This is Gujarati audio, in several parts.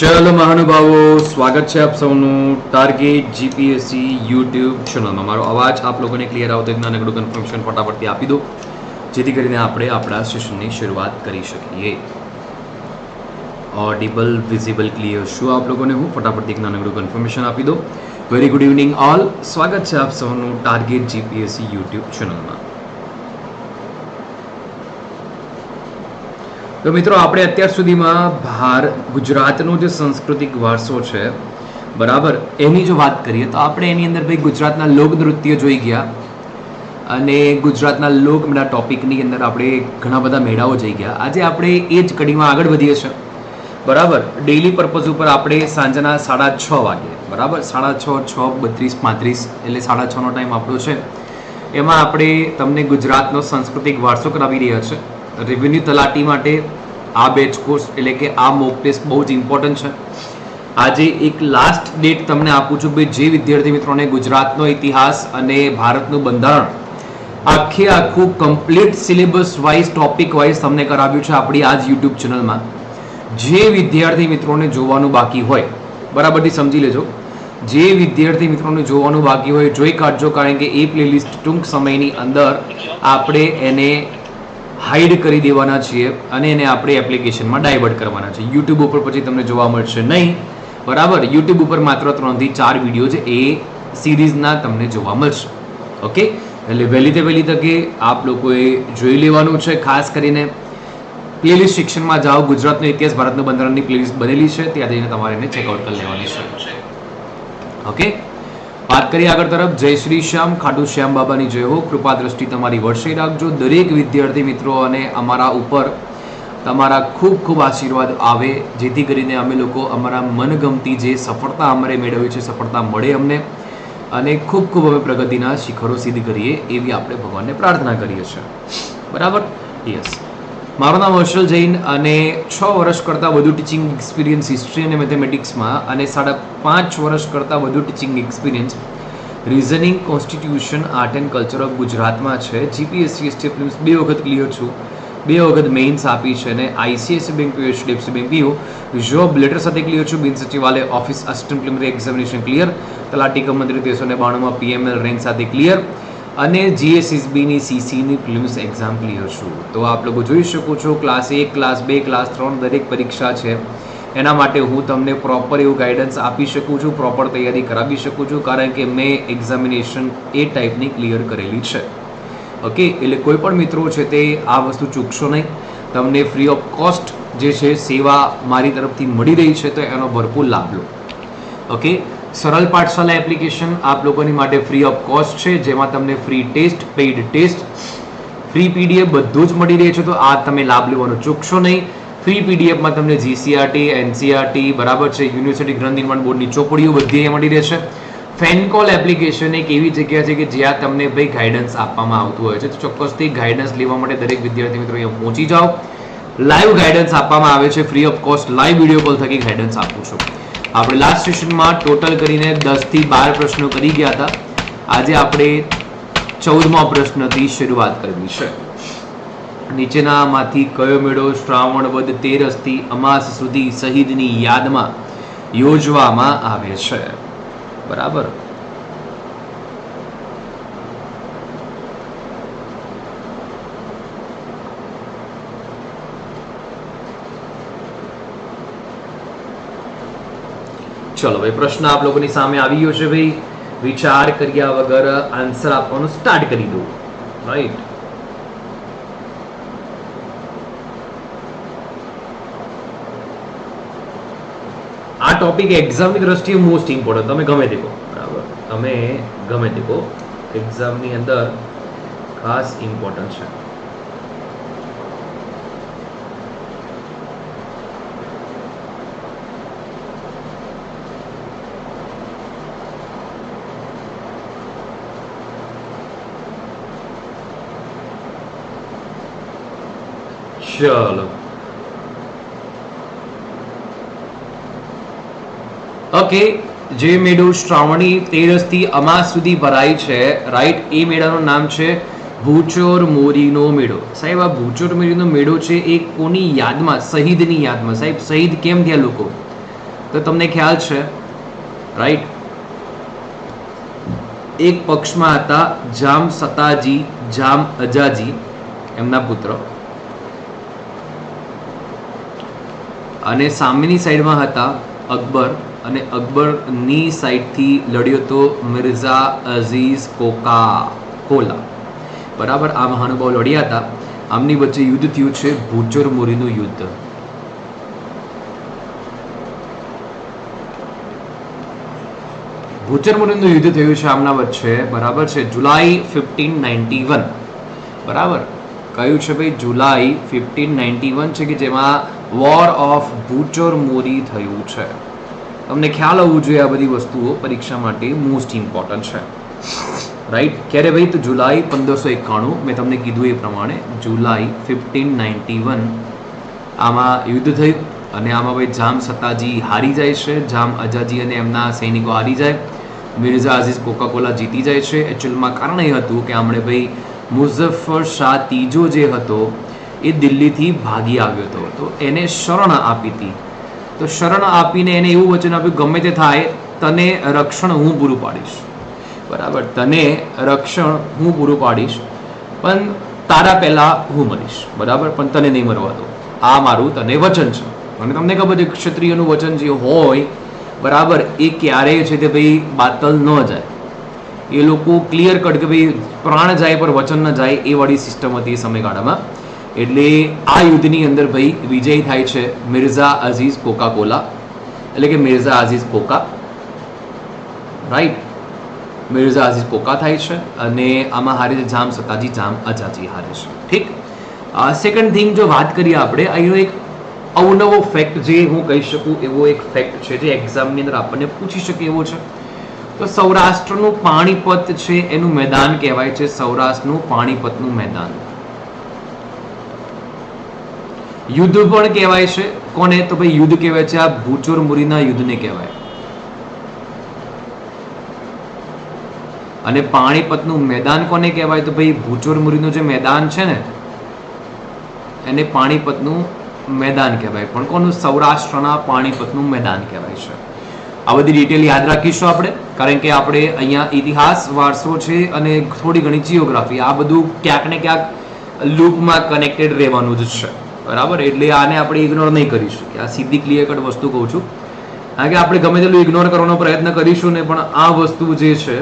ચલો મહાનુભાવો, સ્વાગત છે આપ સૌનું ટાર્ગેટ જીપીએસસી યુટ્યુબ ચેનલમાં. મારો અવાજ આપ લોકોને ક્લિયર આવતો એક નાનકડું કન્ફર્મેશન ફટાફટથી આપી દો, જેથી કરીને આપણે આપણા સેશનની શરૂઆત કરી શકીએ. ઓડિબલ વિઝિબલ ક્લિયર શું આપ લોકોને હું? ફટાફટથી એક નાનકડું કન્ફર્મેશન આપી દો. વેરી ગુડ ઇવનિંગ ઓલ સ્વાગત છે આપ સૌનું ટાર્ગેટ જીપીએસસી યુટ્યુબ ચેનલમાં. તો મિત્રો, આપણે અત્યાર સુધીમાં ભાર ગુજરાતનો જે સાંસ્કૃતિક વારસો છે, બરાબર, એની જો વાત કરીએ, તો આપણે એની અંદર ભાઈ ગુજરાતના લોકનૃત્ય જોઈ ગયા. અને ગુજરાતના લોકમેળા ટોપિકની અંદર આપણે ઘણા બધા મેળાઓ જઈ ગયા. આજે આપણે એ જ કડીમાં આગળ વધીએ છીએ. બરાબર ડેઇલી પર્પઝ ઉપર આપણે સાંજના સાડા છ વાગે, બરાબર, સાડા છ છ, બત્રીસ, પાંત્રીસ, એટલે સાડા છનો ટાઈમ આપણો છે. એમાં આપણે તમને ગુજરાતનો સાંસ્કૃતિક વારસો કરાવી રહ્યા છે રેવન્યુ તલાટી માટે આ બેચ કોર્સ એટલે કે આ મોક ટેસ્ટ બહુ જ ઇમ્પોર્ટન્ટ છે. આજે એક લાસ્ટ ડેટ તમને આપું છું કે જે વિદ્યાર્થી મિત્રોને ગુજરાતનો ઇતિહાસ અને ભારતનું બંધારણ આખે આખું complete syllabus wise topic wise તમને કરાવ્યું છે આપણી આજ યુટ્યુબ ચેનલમાં જે વિદ્યાર્થી મિત્રોને જોવાનું બાકી હોય બરાબરથી સમજી લેજો. જે વિદ્યાર્થી મિત્રોને જોવાનું બાકી હોય, જોઈ કાઢજો કારણ કે એ પ્લેલિસ્ટ ટૂંક સમયની અંદર આપણે એને હાઈડ કરી દેવાના છીએ અને એને આપણે એપ્લિકેશનમાં ડાયવર્ટ કરવાના છે. યુટ્યુબ ઉપર પછી તમને જોવા મળશે નહીં. બરાબર? યુટ્યુબ ઉપર માત્ર ત્રણથી ચાર વીડિયો છે એ સિરીઝના તમને જોવા મળશે. ઓકે એટલે વહેલી તે વહેલી તકે આપ લોકોએ જોઈ લેવાનું છે ખાસ કરીને. પ્લેલિસ્ટ સેક્શનમાં જાઓ. ગુજરાતનો ઇતિહાસ, ભારતનું બંધારણની પ્લેલિસ્ટ બનેલી છે. ત્યાં જઈને તમારે એને ચેકઆઉટ કરી લેવાની છે. ઓકે વાત કરીએ આગળ તરફ. જય શ્રી શ્યામ. ખાટુ શ્યામ બાબાની જય હો. કૃપા દ્રષ્ટિ તમારી વર્ષે રાખજો. દરેક વિદ્યાર્થી મિત્રો અને અમારા ઉપર તમારા ખૂબ ખૂબ આશીર્વાદ આવે, જેથી કરીને અમે લોકો અમારા મનગમતી જે સફળતા અમારે મેળવી છે, સફળતા મળે અમને અને ખૂબ ખૂબ અમે પ્રગતિના શિખરો સિદ્ધ કરીએ એવી આપણે ભગવાનને પ્રાર્થના કરીએ છીએ. બરાબર? યસ મારું નામ હર્ષલ જૈન અને છ વર્ષ કરતાં વધુ ટીચિંગ એક્સપિરિયન્સ હિસ્ટ્રી અને મેથેમેટિક્સમાં અને સાડા પાંચ વર્ષ કરતાં વધુ teaching experience reasoning constitution art and culture of ગુજરાતમાં છે. જીપીએસસી એસટી ફિલ્મ્સ બે વખત ક્લિયર છું. બે વખત મેઇન્સ આપી છે અને ICSC bank HDFC bank PO job letter સાથે ક્લિયર છું, બિન સચિવાલય office assistant preliminary examination clear તલાટી કમ મંત્રી ત્રેસો ને બાણુંમાં પીએમએલ રેન્ક સાથે ક્લિયર અને જીએસએસબીની સીસીની ફિલ્મ્સ એક્ઝામ ક્લિયર છું. તો આપ લોકો જોઈ શકો છો ક્લાસ એક ક્લાસ બે ક્લાસ ત્રણ દરેક પરીક્ષા છે. એના માટે હું તમને પ્રોપર એવું ગાઈડન્સ આપી શકું છું પ્રોપર તૈયારી કરાવી શકું છું, કારણ કે મેં એક્ઝામિનેશન એ ટાઈપની ક્લિયર કરેલી છે. ઓકે એટલે કોઈ પણ મિત્રો છે તે આ વસ્તુ ચૂકશો નહીં. તમને ફ્રી ઓફ કોસ્ટ જે છે, સેવા મારી તરફથી મળી રહી છે, તો એનો ભરપૂર લાભ લો. ઓકે સરળ પાઠશાલા એપ્લિકેશન આપ લોકોની માટે ફ્રી ઓફ કોસ્ટ છે, જેમાં તમને free test paid test free PDF બધું જ મળી રહે છે, તો આ તમે લાભ લેવાનો ચૂકશો નહીં. ફ્રી પીડીએફમાં તમને જીસીઆરટી એનસીઆરટી બરાબર છે યુનિવર્સિટી ગ્રંથ નિર્માણ બોર્ડની ચોપડીઓ બધી મળી રહેશે. ફેનકોલ એપ્લિકેશન એક એવી જગ્યા છે કે જ્યાં તમને ભાઈ ગાઈડન્સ આપવામાં આવતું હોય છે. તો ચોક્કસથી ગાઈડન્સ લેવા માટે દરેક વિદ્યાર્થી મિત્રો અહીંયા પહોંચી જાઓ. લાઈવ ગાઈડન્સ આપવામાં આવે છે free of cost live video call થકી ગાઈડન્સ આપું છું. આપણે લાસ્ટ સેશનમાં ટોટલ કરીને દસથી બાર પ્રશ્નો કરી ગયા હતા. આજે આપણે ચૌદમા પ્રશ્નથી શરૂઆત કરવી છે. નીચેનામાંથી કયો મેળો શ્રાવણ વદ તેરસથી અમાસ સુધી શહીદની યાદમાં યોજવામાં આવે છે? બરાબર? ચલો ભાઈ પ્રશ્ન આપ લોકોની સામે આવી ગયો છે, ભાઈ, વિચાર કર્યા વગર આન્સર આપવાનું સ્ટાર્ટ કરી દો. રાઈટ આ ટોપિક એક્ઝામની દ્રષ્ટિએ મોસ્ટ ઇમ્પોર્ટન્ટ તમે ગમે તે બરાબર. તમે ગમે તે કહો. એક્ઝામની અંદર ખાસ ઇમ્પોર્ટન્ટ છે. ચલો. ઓકે જે મેળો શ્રાવણી તેરસથી અમાસ સુધી ભરાય છે રાઈટ એ મેળાનું નામ છે ભૂચોર મોરીનો મેળો. સાહેબ, આ ભૂચોર મોરીનો મેળો છે એ કોની યાદમાં, શહીદની યાદમાં? સાહેબ, શહીદ કેમ થયા લોકો? તો તમને ખ્યાલ છે રાઈટ એક પક્ષમાં હતા જામ સતાજી, જામ અજાજી, એમના પુત્ર. અને સામેની સાઈડમાં હતા અકબર અને અકબરની સાઈડથી લડ્યો તો મિર્ઝા અઝીઝ કોકા કોલા. બરાબર, આ મહાનુભાવ લડ્યા હતા. આમની વચ્ચે યુદ્ધ થયું છે ભૂચર મોરીનું યુદ્ધ. ભૂચરમુરીનું યુદ્ધ થયું છે આમના વચ્ચે, બરાબર છે, જુલાઈ ફિફ્ટીન નાઇન્ટી વન. બરાબર? કયું છે ભાઈ, જુલાઈ ફિફ્ટીન નાઇન્ટી વન છે કે જેમાં વોર ઓફ ભૂચર મોરી થયું છે. તમને ખ્યાલ આવવું જોઈએ આ બધી વસ્તુઓ પરીક્ષા માટે મોસ્ટ ઇમ્પોર્ટન્ટ છે. રાઈટ ક્યારે ભાઈ? તો જુલાઈ પંદરસો એકાણું. મેં તમને કીધું એ પ્રમાણે જુલાઈ ફિફ્ટીન નાઇન્ટી વન આમાં યુદ્ધ થયું અને આમાં ભાઈ જામ સત્તાજી હારી જાય છે. જામ અજાજી અને એમના સૈનિકો હારી જાય. મિર્ઝા અઝીઝ કોકાકોલા જીતી જાય છે. એકચ્યુઅલમાં કારણ એ હતું કે આમણે ભાઈ મુઝફ્ફર શાહ ત્રીજો જે હતો એ દિલ્હીથી ભાગી આવ્યો હતો. તો એને શરણ આપી હતી. તો શરણ આપીને એને એવું વચન આપ્યું, ગમે તે થાય, તને રક્ષણ હું પૂરું પાડીશ. બરાબર, તને રક્ષણ હું પૂરું પાડીશ, પણ તારા પહેલાં હું મરીશ. બરાબર, પણ તને નહીં મરવા દો આ મારું તને વચન છે. અને તમને ખબર છે ક્ષત્રિયનું વચન જે હોય, બરાબર, એ ક્યારેય છે તે ભાઈ બાતલ ન જાય. એ લોકો ક્લિયર કટ કે ભાઈ પ્રાણ જાય પર વચન ન જાય, એ વાળી સિસ્ટમ હતી એ સમયગાળામાં. એટલે આ યુદ્ધની અંદર ભાઈ વિજય થાય છે મિર્ઝા અઝીઝ કોકા કોલા એટલે કે Mirza Aziz Coca. Right Mirza Aziz Coca થાય છે અને આમાં હારે છે જામ સતાજી, જામ અજાજી હારે છે. ઠીક? સેકન્ડ થિંગ જો વાત કરીએ આપણે, અહીંનો એક અવનવો ફેક્ટ જે હું કહી શકું, એવો એક ફેક્ટ છે જે એક્ઝામની અંદર આપણને પૂછી શકે એવો છે. તો સૌરાષ્ટ્રનું પાણીપત છે એનું મેદાન કહેવાય છે, સૌરાષ્ટ્રનું પાણીપતનું મેદાન. યુદ્ધ પણ કહેવાય છે. કોને? તો ભાઈ યુદ્ધ કહેવાય છે. આ ભૂચોર મુરીના યુદ્ધને કહેવાય. અને પાણીપતનું મેદાન કોને કહેવાય? તો ભાઈ ભૂચોર મુરીનું જે મેદાન છે ને, એને પાણીપતનું મેદાન કહેવાય. પણ કોનું? સૌરાષ્ટ્રના પાણીપતનું મેદાન કહેવાય છે. આ બધી ડિટેલ યાદ રાખીશું આપણે, કારણ કે આપણે અહીંયા ઇતિહાસ, વારસો છે અને થોડી ઘણી જીઓગ્રાફી આ બધું ક્યાંક ને ક્યાંક લૂપમાં કનેક્ટેડ રહેવાનું જ છે. બરાબર? એટલે આને આપણે ઇગ્નોર નહીં કરીશું. કે આ સીધી ક્લિયર કટ વસ્તુ કહું છું. કારણ કે આપણે ગમે તેટલું ઇગ્નોર કરવાનો પ્રયત્ન કરીશું ને, પણ આ વસ્તુ જે છે,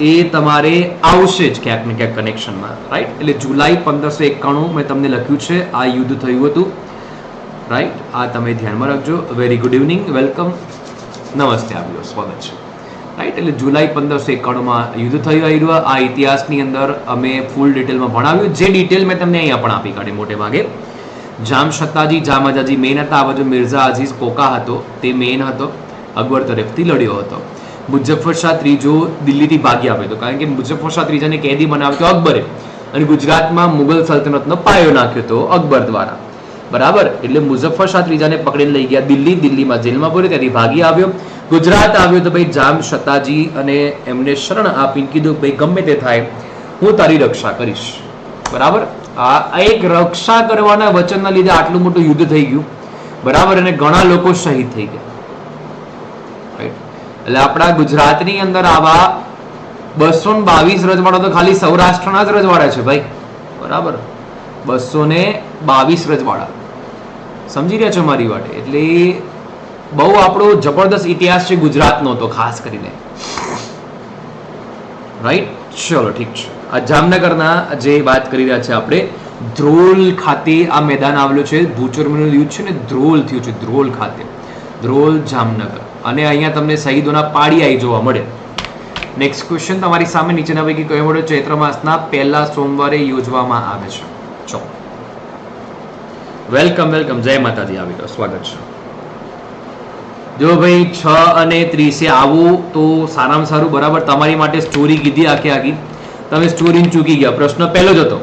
એ તમારે આવશે જ ક્યાંક ને ક્યાંક કનેક્શનમાં રાઈટ એટલે જુલાઈ પંદરસો એકાણું મેં તમને લખ્યું છે, આ યુદ્ધ થયું હતું. રાઈટ આ તમે ધ્યાનમાં રાખજો. વેરી ગુડ ઇવનિંગ વેલકમ નમસ્તે આવ્યો સ્વાગત છે. રાઈટ એટલે જુલાઈ પંદરસો એકાણુંમાં યુદ્ધ થયું આવ્યું આ ઇતિહાસની અંદર અમે ફૂલ ડિટેલમાં ભણાવ્યું. જે ડિટેલ મેં તમને અહીંયા પણ આપી કાઢી મોટે ભાગે જામ સત્તાજી જામ મેન હતા આ બાજુ મિર્ઝા અઝીઝ કોકા હતો, તે મેન હતો, અકબર તરફથી લડ્યો હતો. મુઝફ્ફર શાહ ત્રીજો દિલ્હીથી ભાગી આવ્યો હતો કારણ કે મુઝફ્ફર શાહ ત્રીજાને કેદી બનાવ્યો અકબરે અને ગુજરાતમાં મુગલ સલ્તનતનો પાયો નાખ્યો હતો અકબર દ્વારા. બરાબર? એટલે મુઝફ્ફર શાહ ત્રીજાને પકડીને લઈ ગયા દિલ્હી, દિલ્હીમાં જેલમાં પૂર્યો ત્યાંથી ભાગી આવ્યો. ગુજરાત આવ્યો તો ભાઈ જામ સતાજી અને એમને શરણ આપીને કીધું, ભાઈ ગમે તે થાય, હું તારી રક્ષા કરીશ. બરાબર? આ એક રક્ષા કરવાના વચનના લીધે આટલું મોટું યુદ્ધ થઈ ગયું. બરાબર, અને ઘણા લોકો શહીદ થઈ ગયા? એટલે આપણા ગુજરાતની અંદર આવા બસો ને બાવીસ રજવાડા તો ખાલી સૌરાષ્ટ્રના જ રજવાડા છે ભાઈ. બરાબર? બસો ને બાવીસ રજવાડા. સમજી રહ્યા છો મારી વાત? એટલે બહુ આપણો જબરદસ્ત ઇતિહાસ છે ગુજરાતનો તો ખાસ કરીને. રાઈટ ચલો, ઠીક છે. જામનગરના જે વાત કરી રહ્યા છે આપણે, ધ્રોલ ખાતે આ મેદાન આવેલું છે, ભૂચોરમીનું યુદ્ધ છે ને ધ્રોલ થયું છે, ધ્રોલ ખાતે. ધ્રોલ જામનગર. અને અહીંયા તમને શહીદોના પાડિયાઈ જોવા મળે. નેક્સ્ટ ક્વેશ્ચન તમારી સામે નીચેના પૈકી કયો મળ્યો? ચૈત્ર માસના પહેલા સોમવારે યોજવામાં આવે છે. ચો વેલકમ વેલકમ જય માતાજી, આવી ગયો સ્વાગત છે. જો ભાઈ છ અને ત્રીસે આવું તો સારામાં સારું. બરાબર? તમારી માટે સ્ટોરી કીધી આખી આખી. તમે સ્ટોરીને ચૂકી ગયા. પ્રશ્ન પહેલો જ હતો.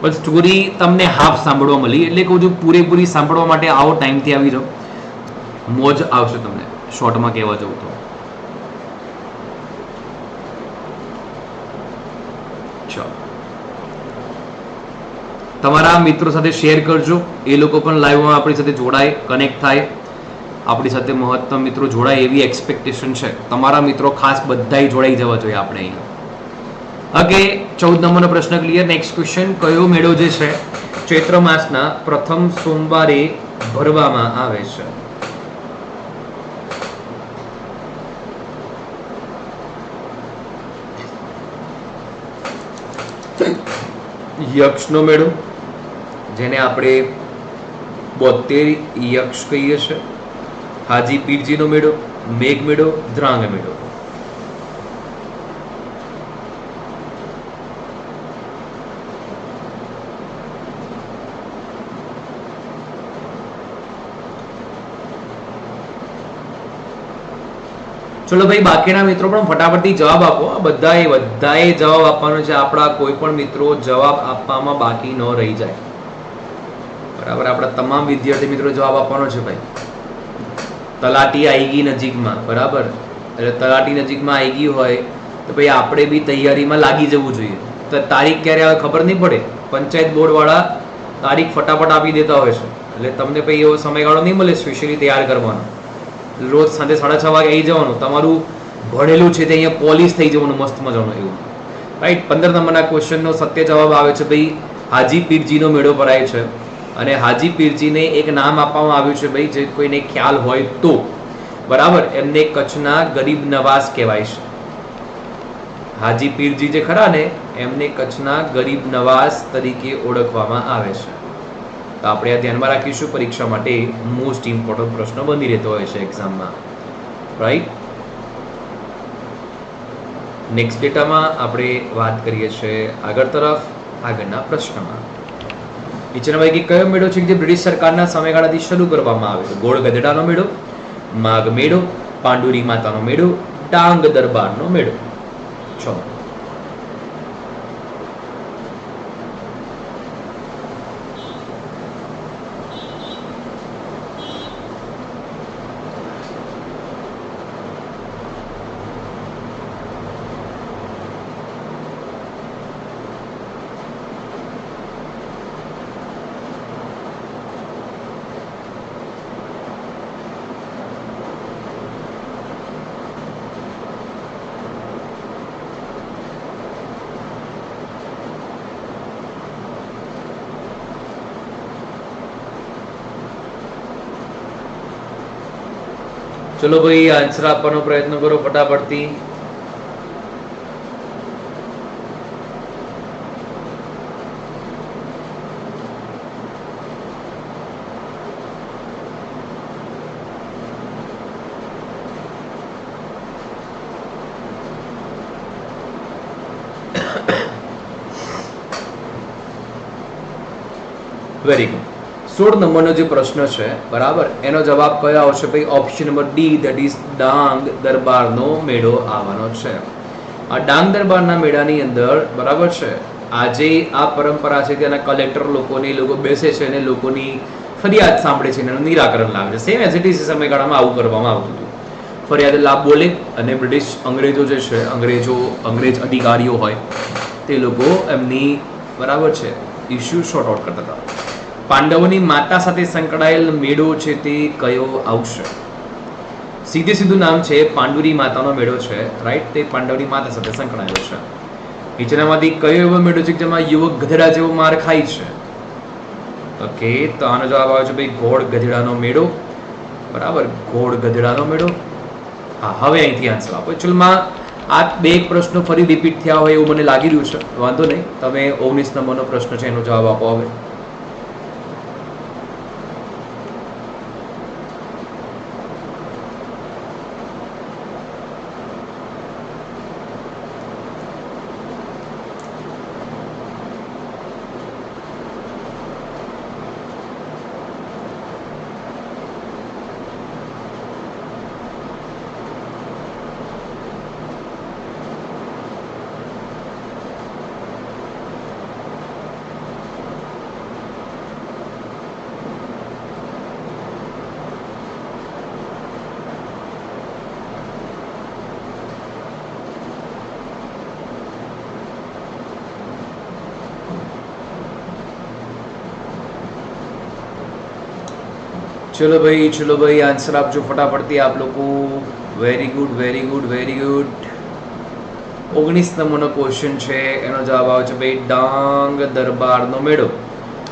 પણ સ્ટોરી તમને હાફ સાંભળવા મળી. એટલે કહું છું, પૂરેપૂરી સાંભળવા માટે આવો ટાઈમથી આવી જાઓ. મોજ આવશે તમને. શોર્ટમાં કહેવા જવું તો. તમારા મિત્રો સાથે શેર કરજો. એ લોકો પણ લાઈવમાં આપણી સાથે જોડાય કનેક્ટ થાય. આપણી સાથે મહત્તમ મિત્રો જોડાય એવી એક્સપેક્ટેશન છે. તમારા મિત્રો ખાસ બધાય જોડાઈ જવા જોઈએ આપણે અહીંયા. ઓકે ચૌદ નંબરનો પ્રશ્ન ક્લિયર નેક્સ્ટ ક્વેશ્ચન કયો મેળો જે છે, ચૈત્ર માસના પ્રથમ સોમવારે ભરવામાં આવે છે? યક્ષનો મેળો, જેને આપણે બોતેર યક્ષ કહીએ છીએ. હાજી પીરજીનો મેળો, મેઘ મેળો, દ્રાંગ મેળો. ચલો ભાઈ, બાકીના મિત્રો પણ ફટાફટથી જવાબ આપો. બધાએ બધાએ જવાબ આપવાનો છે. આપણા કોઈ પણ મિત્રો જવાબ આપવામાં બાકી ન રહી જાય. બરાબર, આપણા તમામ વિદ્યાર્થી મિત્રો જવાબ આપવાનો છે ભાઈ. તલાટી આવી ગઈ નજીકમાં, બરાબર? એટલે તલાટી નજીકમાં આવી ગઈ હોય તો ભાઈ, આપણે બી તૈયારીમાં લાગી જવું જોઈએ. તો તારીખ ક્યારે આવે ખબર નહીં પડે. પંચાયત બોર્ડવાળા તારીખ ફટાફટ આપી દેતા હોય છે. એટલે તમને ભાઈ એવો સમયગાળો નહીં મળે સ્પેશિયલી તૈયાર કરવાનો. રોજ સાંજે સાડા છ વાગે આવી જવાનું. તમારું ભણેલું છે તે અહીંયા પોલિશ થઈ જવાનું, મસ્ત મજાનું એવું. રાઈટ પંદર નંબરના ક્વેશ્ચનનો સત્ય જવાબ આવે છે ભાઈ, હાજી પીરજીનો મેળો ભરાય છે. અને હાજી પીરજીને એક નામ આપવામાં આવ્યું છે ભાઈ, જે કોઈને ખ્યાલ હોય તો. બરાબર? એમને કચ્છના ગરીબ નવાઝ કહેવાય છે. હાજી પીરજી જે ખરા ને, એમને કચ્છના ગરીબ નવાઝ તરીકે ઓળખવામાં આવે છે. તો આપણે આ ધ્યાનમાં રાખીશું, પરીક્ષા માટે મોસ્ટ ઇમ્પોર્ટન્ટ પ્રશ્ન બની રહેતો હોય છે એક્ઝામમાં રાઈટ નેક્સ્ટ ડેટામાં આપણે વાત કરીએ છીએ આગળ તરફ, આગળના પ્રશ્નમાં. નીચેના કે કયો મેળો છે જે બ્રિટિશ સરકારના સમયગાળાથી શરૂ કરવામાં આવ્યો? ગોળ ગધેડાનો મેળો, માઘ મેળો, પાંડુરી માતાનો મેળો ડાંગ દરબારનો મેળો. ચલો ચલો ભાઈ આન્સર આપવાનો પ્રયત્ન કરો ફટાફટથી વેરી ગુડ સોળ નંબરનો જે પ્રશ્ન છે, બરાબર? એનો જવાબ કયો આવશે? ભાઈ option number D that is Dang દરબારનો મેળો આવવાનો છે. આ ડાંગ દરબારના મેળાની અંદર, બરાબર છે? આજે આ પરંપરા છે તેના કલેક્ટર લોકોને લોકો બેસે છે અને લોકોની ફરિયાદ સાંભળે છે એનું નિરાકરણ લાવે છે. સેમ એઝ ઇટ ઇઝ સમયગાળામાં આવું કરવામાં આવતું હતું. ફરિયાદ લાભ બોલે અને બ્રિટિશ અંગ્રેજો જે છે, અંગ્રેજો, અંગ્રેજ અધિકારીઓ હોય, તે લોકો એમની બરાબર છે ઇસ્યુ શોર્ટ આઉટ કરતા હતા. પાંડવોની માતા સાથે સંકળાયેલ મેળો છે તે કયો આવશે? સીધે સીધું નામ છે પાંડુરી માતાનો મેળો છે રાઈટ તે પાંડવની માતા સાથે સંકળાયેલો છે. નીચેનામાંથી કયો એવો મેળો છે જેમાં યુવક ગધેડા જેવો માર ખાય છે? ઓકે, તો આનો જવાબ આવે છે ભાઈ ઘોડ ગધેડાનો મેળો. બરાબર ઘોડ ગધેડાનો મેળો. હા, હવે અહીંથી આન્સર આપો. એકચ્યુઅલમાં આ બે એક પ્રશ્નો ફરી રિપીટ થયા હોય એવું મને લાગી રહ્યું છે. વાંધો નહીં, તમે ઓગણીસ નંબરનો પ્રશ્ન છે એનો જવાબ આપો હવે. ચલો ભાઈ ચલો ભાઈ આન્સર આપજો ફટાફટથી આપ લોકો very good very good very good ઓગણીસ નંબરનો ક્વેશ્ચન છે એનો જવાબ આવે છે ભાઈ ડાંગ દરબારનો મેળો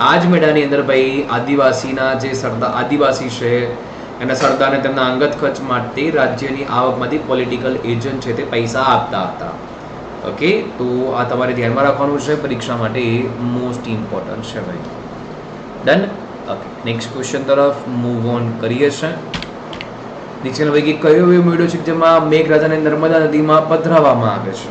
આ જ મેળાની અંદર ભાઈ આદિવાસીના જે સરદાર આદિવાસી છે એના સરદારને તેમના અંગત ખર્ચ માટે રાજ્યની આવકમાંથી પોલિટિકલ એજન્ટ છે તે પૈસા આપતા હતા. ઓકે તો આ તમારે ધ્યાનમાં રાખવાનું છે, પરીક્ષા માટે મોસ્ટ ઇમ્પોર્ટન્ટ છે ભાઈ. ડન ઓકે નેક્સ્ટ ક્વેશ્ચન તરફ મૂવ ઓન કરીએ છે નીચેના પૈકી કયો એવો મેળો છે જેમાં મેઘરાજાને નર્મદા નદીમાં પધરાવવામાં આવે છે?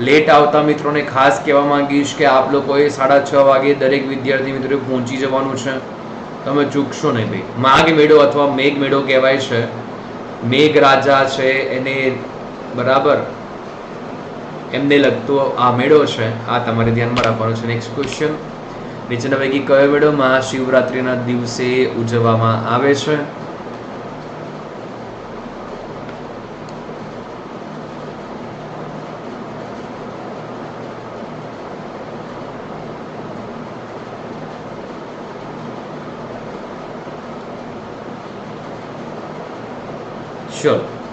લેટ આવતા મિત્રોને ખાસ કહેવા માંગીશ કે આપ લોકોએ સાડા છ વાગે દરેક વિદ્યાર્થી મિત્રોએ પહોંચી જવાનું છે. તમે ચૂકશો નહીં ભાઈ. માઘ મેળો અથવા મેઘ મેળો કહેવાય છે. મેઘ રાજા છે, એને બરાબર એમને લગતો આ મેળો છે. આ તમારે ધ્યાનમાં રાખવાનો છે. નેક્સ્ટ ક્વેશ્ચન નીચેના પૈકી કયો મેળો મહાશિવરાત્રિના દિવસે ઉજવવામાં આવે છે? શ્યોર ચલો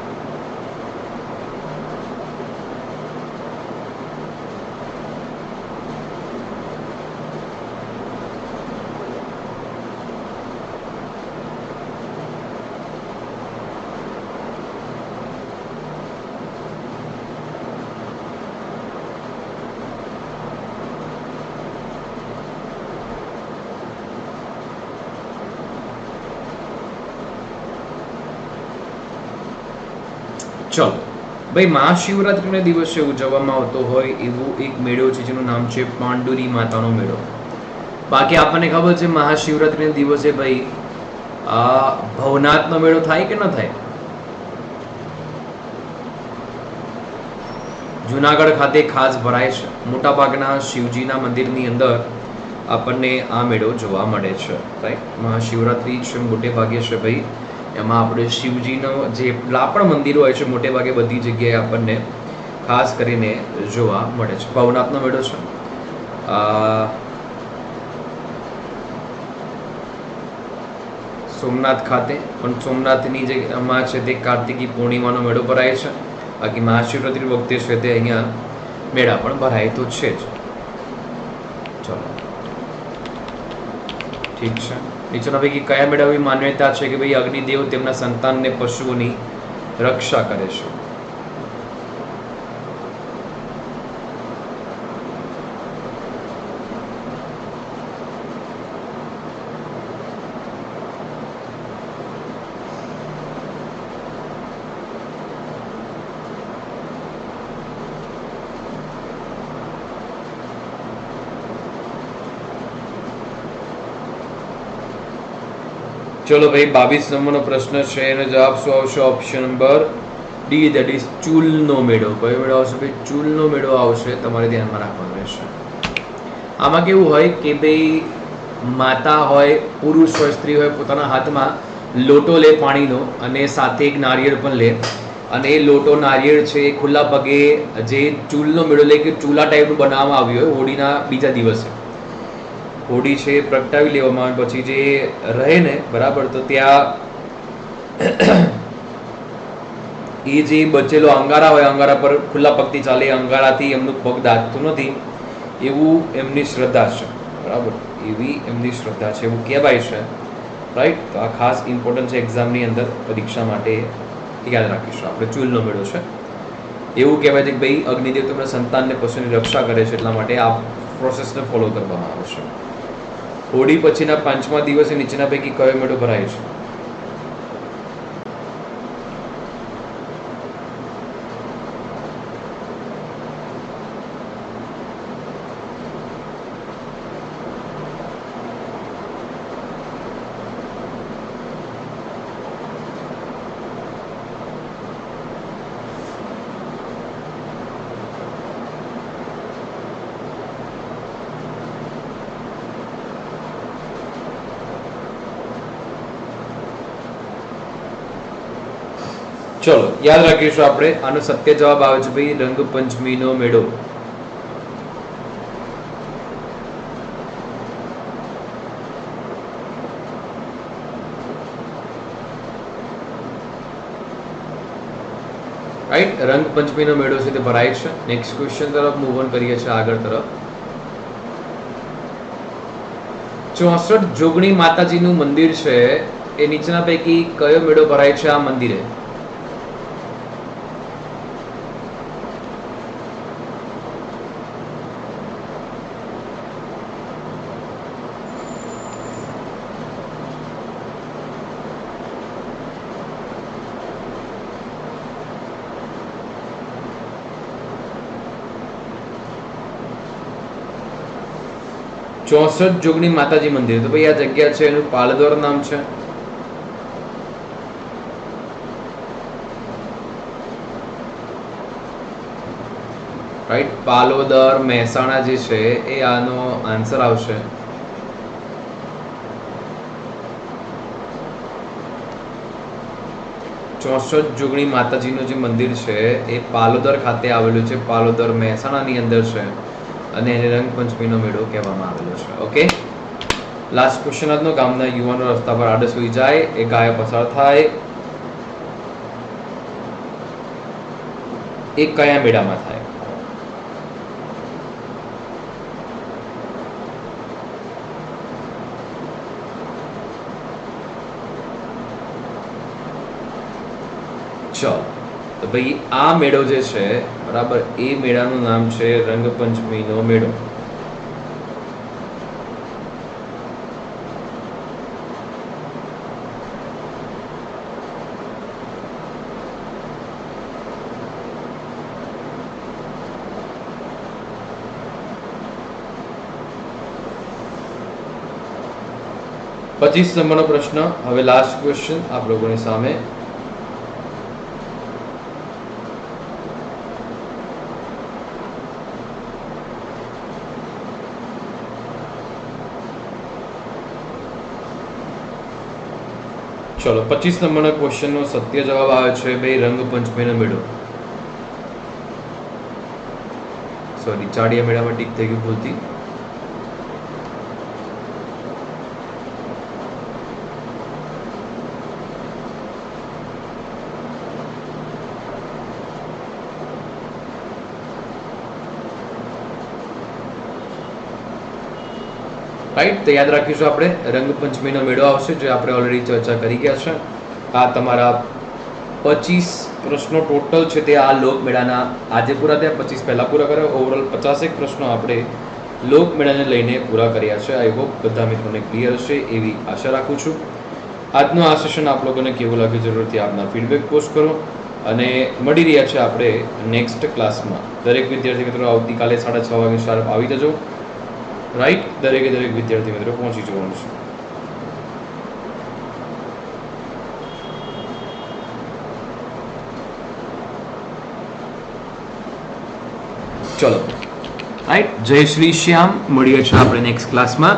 ભાઈ, મહાશિવરાત્રિના દિવસે ઉજવવામાં આવતો હોય એવું એક મેળો છે, જેનું નામ છે પાંડુરી માતાનો મેળો. બાકી આપણને ખબર છે, મહાશિવરાત્રિના દિવસે ભાઈ, આ ભવનાથનો મેળો થાય કે ન થાય? જુનાગઢ ખાતે ખાસ ભરાય છે. મોટાભાગના શિવજીના મંદિરની અંદર આપણને આ મેળો જોવા મળે છે. રાઈટ મહાશિવરાત્રિ છે, મોટે ભાગે છે ભાઈ એમાં આપણે શિવજીનો જે લાપણ મંદિરો હોય છે, મોટે ભાગે બધી જગ્યાએ આપણને ખાસ કરીને જોવા મળે છે. ભવનાથનો મેળો છે. સોમનાથ ખાતે. પણ સોમનાથની જે માં છે તે કાર્તિકી પૂર્ણિમાનો મેળો ભરાય છે. બાકી મહાશિવરાત્રિ વખતે છે તે અહીંયા મેળા પણ ભરાય તો છે જ. ચલો. ઠીક છે. નીચેના પૈકી કયા મેળવવી માન્યતા છે કે ભાઈ, અગ્નિદેવ તેમના સંતાનને પશુઓની રક્ષા કરે છે. ચલો ભાઈ, બાવીસ નંબરનો પ્રશ્ન છે, એનો જવાબ શું આવશે? Option number D that is ચૂલનો મેળો. કયો મેળો આવશે ભાઈ? ચૂલનો મેળો આવશે, તમારે ધ્યાનમાં રાખવાનું રહેશે. આમાં કેવું હોય કે ભાઈ, માતા હોય, પુરુષ હોય, સ્ત્રી હોય, પોતાના હાથમાં લોટો લે પાણીનો અને સાથે એક નારિયેળ પણ લે. અને એ લોટો, નારિયેળ છે, એ ખુલ્લા પગે જે ચૂલનો મેળો લે કે ચૂલા ટાઈપનું બનાવવામાં આવ્યું હોય, હોળીના બીજા દિવસે. હોડી છે એ પ્રગટાવી લેવામાં આવે, પછી જે રહે ને, બરાબર, તો ત્યાં એ જે બચેલો અંગારા હોય, અંગારા પર ખુલ્લા પગથી ચાલે, અંગારાથી એમનું પગ દાટતું નથી, એવું એમની શ્રદ્ધા છે. બરાબર? એવી એમની શ્રદ્ધા છે, એવું કહેવાય છે. રાઈટ તો આ ખાસ ઇમ્પોર્ટન્ટ છે એક્ઝામની અંદર પરીક્ષા માટે યાદ રાખીશું. આપણે ચૂલનો મેળો છે. એવું કહેવાય છે કે ભાઈ, અગ્નિદેવ તમને સંતાનને પશુની રક્ષા કરે છે, એટલા માટે આ પ્રોસેસને ફોલો કરવામાં આવે છે. હોળી પછીના પાંચમા દિવસે નીચેના પૈકી કયો મેળો ભરાય છે? ચલો, યાદ રાખીશું આપણે, આનો સત્ય જવાબ આવે છે ભાઈ, રંગપંચમીનો મેળો. રાઈટ રંગપંચમીનો મેળો છે, તે ભરાય છે. નેક્સ્ટ ક્વેશ્ચન તરફ મૂવ ઓન કરીએ છીએ, આગળ તરફ. ચોસઠ જોગણી માતાજીનું મંદિર છે, એ નીચેના પૈકી કયો મેળો ભરાય છે આ મંદિરે? ચોસઠ જોગણી માતાજી મંદિર. તો ભાઈ, આ જગ્યા છે, એનું પાલદોર નામ છે. રાઈટ પાલોદર મહેસાણા જે છે, એ આનો આન્સર આવશે. ચોસઠ જોગણી માતાજીનું જે મંદિર છે, એ પાલોદર ખાતે આવેલું છે પાલોદર મહેસાણાની અંદર છે. અને એને રંગપંચમીનો મેળો કહેવામાં આવેલો છે. ઓકે લાસ્ટ ક્વેશ્ચન આજનો. ગામના યુવાનો રસ્તા પર આડે સુઈ જાય, એ ગાય પસાર થાય. એ કયા મેળામાં થાય ચલો તો ભાઈ, આ મેળો જે છે, બરાબર, એ મેળાનું નામ છે રંગપંચમીનો મેળો. પચીસ નંબરનો પ્રશ્ન, હવે લાસ્ટ ક્વેશ્ચન આપ લોકોની સામે. ચલો, પચીસ નંબરના ક્વેશ્ચનનો સત્ય જવાબ આવે છે ભાઈ રંગપંચમીનો મેળો. સોરી ચાડિયા મેળામાં ટીક થઈ ગયું ભૂલથી. રાઈટ તો યાદ રાખીશું આપણે, રંગપંચમીનો મેળો આવશે જે આપણે ઓલરેડી ચર્ચા કરી ગયા છે. આ તમારા પચીસ પ્રશ્નો ટોટલ છે તે આ લોકમેળાના આજે પૂરા થયા, પચીસ પહેલાં પૂરા કર્યા. ઓવરઓલ પચાસેક પ્રશ્નો આપણે લોકમેળાને લઈને પૂરા કર્યા છે. આઈ હોપ બધા મિત્રોને ક્લિયર છે એવી આશા રાખું છું. આજનું આ સેશન આપ લોકોને કેવું લાગ્યું જરૂરથી આપના ફીડબેક પોસ્ટ કરો. અને મળી રહ્યા છે આપણે નેક્સ્ટ ક્લાસમાં દરેક વિદ્યાર્થી મિત્રો, આવતીકાલે સાડા છ વાગે શાર્પ આવી જજો. રાઈટ દરેકે દરેક વિદ્યાર્થી મિત્રો પહોંચી જવાનું છે. ચલો. રાઈટ જય શ્રી શ્યામ. મળીએ છીએ આપણે નેક્સ્ટ ક્લાસમાં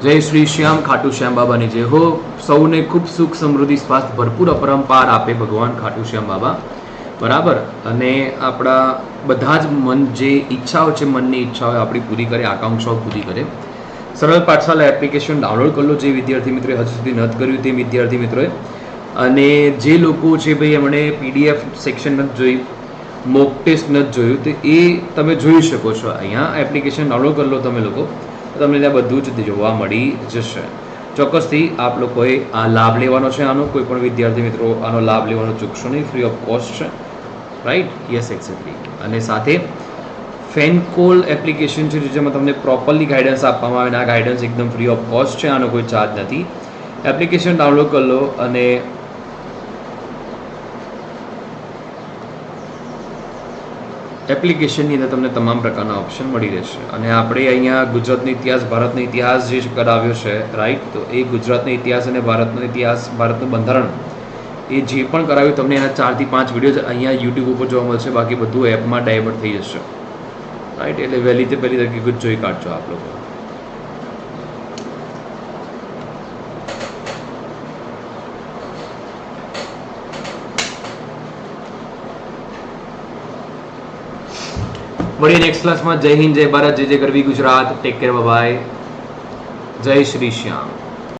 જય શ્રી શ્યામ, ખાટુ શ્યામ બાબાની જય હો. સૌને ખૂબ સુખ સમૃદ્ધિ, સ્વાસ્થ્ય, ભરપૂર અપરંપાર આપે ભગવાન ખાટુ શ્યામ બાબા. બરાબર? અને આપણા બધા જ મન જે ઈચ્છાઓ છે, મનની ઈચ્છાઓ આપણી પૂરી કરે, આકાંક્ષાઓ પૂરી કરે. સરળ પાઠશાલા એપ્લિકેશન ડાઉનલોડ કરી લો જે વિદ્યાર્થી મિત્રોએ હજુ સુધી નથી કર્યું તે વિદ્યાર્થી મિત્રોએ. અને જે લોકો છે ભાઈ, એમણે પીડીએફ સેક્શન નથી જોઈ મોક ટેસ્ટ નથી જોયું, તો એ તમે જોઈ શકો છો. અહીંયા એપ્લિકેશન ડાઉનલોડ કરી લો તમે લોકો તમને ત્યાં બધું જ જોવા મળી જશે. ચોક્કસથી આપ લોકોએ આ લાભ લેવાનો છે આનો. કોઈ પણ વિદ્યાર્થી મિત્રો આનો લાભ લેવાનો ચૂકશો નહીં. ફ્રી ઓફ કોસ્ટ છે. રાઈટ યસ એક્ઝેક્ટલી અને સાથે ફેનકોલ એપ્લિકેશન છે જેમાં તમને પ્રોપરલી ગાઈડન્સ આપવામાં આવે અને આ ગાઈડન્સ એકદમ ફ્રી ઓફ કોસ્ટ છે, આનો કોઈ ચાર્જ નથી. એપ્લિકેશન ડાઉનલોડ કરી લો અને એપ્લિકેશનની અંદર તમને તમામ પ્રકારના ઓપ્શન મળી રહેશે. અને આપણે અહીંયા ગુજરાતનો ઇતિહાસ, ભારતનો ઇતિહાસ જે કરાવ્યો છે રાઈટ તો એ ગુજરાતનો ઇતિહાસ અને ભારતનો ઇતિહાસ, ભારતનું બંધારણ એ જે પણ કરાવ્યું, તમને એના ચારથી પાંચ વીડિયો અહીંયા યુટ્યુબ ઉપર જોવા મળશે. બાકી બધું એપમાં ડાયવર્ટ થઈ જશે. રાઈટ એટલે વહેલી તે પહેલી હકીકત જોઈ કાઢજો આપ લોકો. મળીએ નેક્સ્ટ ક્લાસમાં જય હિન્દ, જય ભારત જે જે કરવી ગુજરાત. ટેક કેર બાય જય શ્રી શ્યામ.